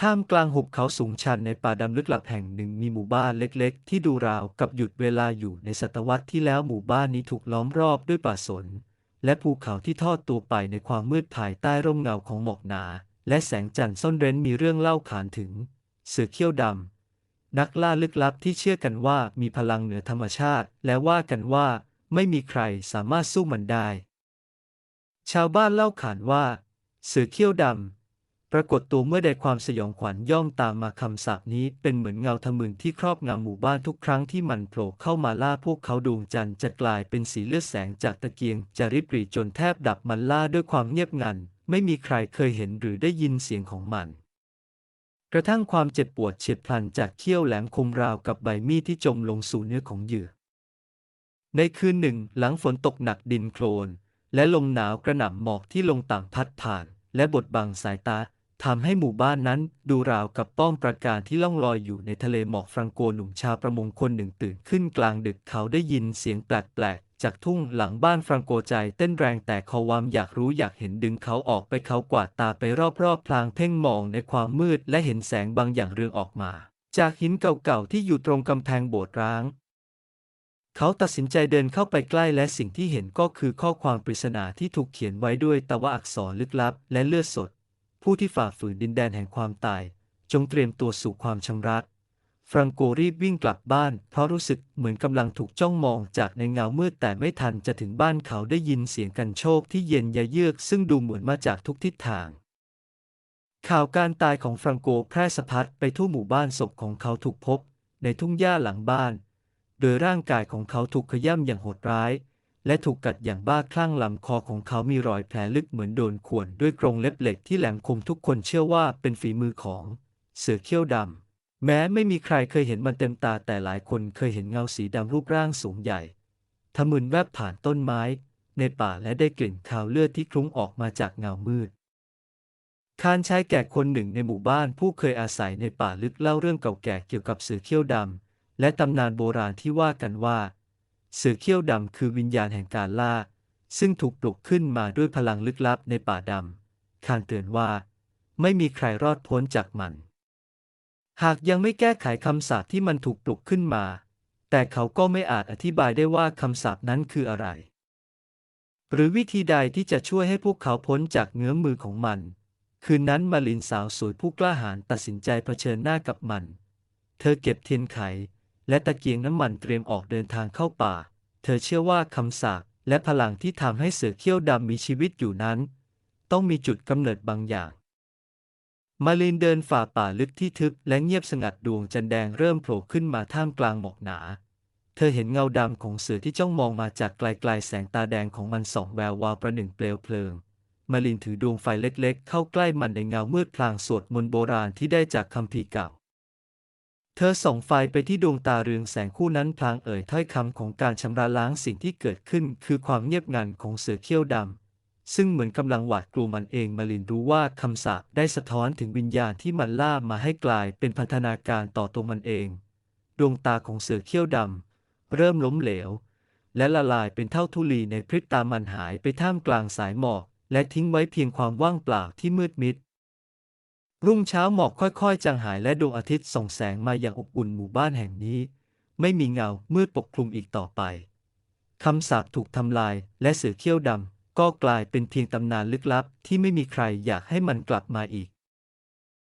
ท่ามกลางหุบเขาสูงชันในป่าดำลึกลับแห่งหนึ่งมีหมู่บ้านเล็กๆ ที่ดูราวกับหยุดเวลาอยู่ในศตวรรษที่แล้วหมู่บ้านนี้ถูกล้อมรอบด้วยป่าสน และภูเขาที่ทอดตัวไปในความมืดภายใต้ร่มเงาของหมอกหนา และแสงจันทร์ซ่อนเร้นมีเรื่องเล่าขานถึง เสือเขี้ยวดำนักล่าลึกลับที่เชื่อกันว่ามีพลังเหนือธรรมชาติ และว่ากันว่าไม่มีใครสามารถสู้มันได้ ชาวบ้านเล่าขานว่า เสือเขี้ยวดำ ปรากฏตัวเมื่อใดความสยองขวัญย่อมตามมาคำสาปนี้เป็นเหมือนเงาทะมึนที่ครอบงำหมู่บ้านทุกครั้งที่มันโผล่เข้ามาล่าพวกเขาดวงจันทร์จะกลายเป็นสีเลือดแสงจากตะเกียงจะริบหรี่จนแทบดับมันล่าด้วยความเงียบงัน ไม่มีใครเคยเห็นหรือได้ยินเสียงของมัน กระทั่งความเจ็บปวดเฉียบพลันจากเขี้ยวแหลมคมราวกับใบมีดที่จมลงสู่เนื้อของเหยื่อ ในคืนหนึ่ง หลังฝนตกหนักดินโคลน และลมหนาวกระหน่ำหมอกที่ลงต่างพัดผ่าน และบดบังสายตา ทำให้หมู่บ้านนั้นดูราวกับป้อมปราการที่ล่องลอยอยู่ในทะเลหมอกฟรังโกหนุ่มชาวประมงคนหนึ่งตื่นขึ้นกลางดึกเขาได้ยินเสียงแปลกๆ จากทุ่งหลังบ้านฟรังโกใจเต้นแรงแต่เขาวามอยากรู้อยากเห็นดึงเขาออกไปเขากวาดตาไปรอบๆพลางเพ่งมองในความมืดและเห็นแสงบางอย่างเรืองออกมา จากหินเก่าๆที่อยู่ตรงกำแพงโบสถ์ร้างเขาตัดสินใจเดินเข้าไปใกล้และสิ่งที่เห็นก็คือข้อความปริศนาที่ถูกเขียนไว้ด้วยตะวะอักษรลึกลับและเลือดสด ผู้ที่ฝ่าฝืนดินแดนแห่งความตาย จงเตรียมตัวสู่ความชำระฟรังโกรีบวิ่งกลับบ้าน เพราะรู้สึกเหมือนกำลังถูกจ้องมองจากในเงามืดแต่ไม่ทันจะถึงบ้านเขาได้ยินเสียงกันโชคที่เย็นยะเยือกซึ่งดูเหมือนมาจากทุกทิศทาง ข่าวการตายของฟรังโกแพร่สะพัดไปทั่วหมู่บ้านศพของเขาถูกพบ ในทุ่งหญ้าหลังบ้าน โดยร่างกายของเขาถูกขย้ำอย่างโหดร้าย และถูกกัดอย่างบ้าคลั่งลำคอของเขามีรอยแผลลึกเหมือนโดนข่วนด้วยกรงเล็บเหล็กที่แหลมคมทุกคนเชื่อว่าเป็นฝีมือของ เสือเขี้ยวดำแม้ไม่มีใครเคยเห็นมันเต็มตาแต่หลายคนเคยเห็นเงาสีดำรูปร่างสูงใหญ่ทะมึนแวบผ่านต้นไม้ ในป่าและได้กลิ่นคาวเลือดที่คลุ้งออกมาจากเงามืดคานชายแก่คนหนึ่งในหมู่บ้านผู้เคยอาศัยในป่าลึกเล่าเรื่องเก่าแก่เกี่ยวกับเสือเขี้ยวดำและตำนานโบราณที่ว่ากันว่า เสือเขี้ยวดำคือวิญญาณแห่งการล่า ซึ่งถูกปลุกขึ้นมาด้วยพลังลึกลับในป่าดำคานเตือนว่า ไม่มีใครรอดพ้นจากมัน หากยังไม่แก้ไขคำสาปที่มันถูกปลุกขึ้นมา แต่เขาก็ไม่อาจอธิบายได้ว่าคำสาปนั้นคืออะไร หรือวิธีใดที่จะช่วยให้พวกเขาพ้นจากเงื้อมมือของมัน คืนนั้นมาลินสาวสวยผู้กล้าหาญตัดสินใจเผชิญหน้ากับมัน เธอเก็บเทียนไข และตะเกียงน้ำมันเตรียมออกเดินทางเข้าป่า เธอเชื่อว่าคำสาปและพลังที่ทำให้เสือเขี้ยวดำมีชีวิตอยู่นั้น ต้องมีจุดกำเนิดบางอย่าง มาลินเดินฝ่าป่าลึกที่ทึบและเงียบสงัดดวงจันทร์แดงเริ่มโผล่ขึ้นมาท่ามกลางหมอกหนา เธอเห็นเงาดำของเสือที่จ้องมองมาจากไกลๆแสงตาแดงของมันส่องแวววาวประหนึ่งเปลวเพลิงมาลินถือดวงไฟเล็กๆ เข้าใกล้มันในเงามืดพลางสวดมนต์โบราณที่ได้จากคัมภีร์เก่า เธอส่องไฟไปที่ดวงตาเรืองแสงคู่นั้นพลางเอ่ยถ้อยคำของการชำระล้างสิ่งที่เกิดขึ้นคือความเงียบงันของเสือเขี้ยวดำซึ่งเหมือนกำลังหวาดกลัวมันเองมาลินรู้ว่าคำสาปได้สะท้อนถึงวิญญาณที่มันล่ามาให้กลายเป็นพันธนาการต่อตัวมันเอง ดวงตาของเสือเขี้ยวดำเริ่มล้มเหลว และละลายเป็นเท่าทุลีในพริบตามันหายไปท่ามกลางสายหมอกและทิ้งไว้เพียงความว่างเปล่าที่มืดมิด รุ่งเช้าหมอกค่อยๆ จางหายและดวงอาทิตย์ส่องแสงมาอย่างอบอุ่นหมู่บ้านแห่งนี้ ไม่มีเงามืดปกคลุมอีกต่อไปคำสาปถูกทำลายและเสือเขี้ยวดำก็กลายเป็นเพียงตำนานลึกลับที่ไม่มีใครอยากให้มันกลับมาอีก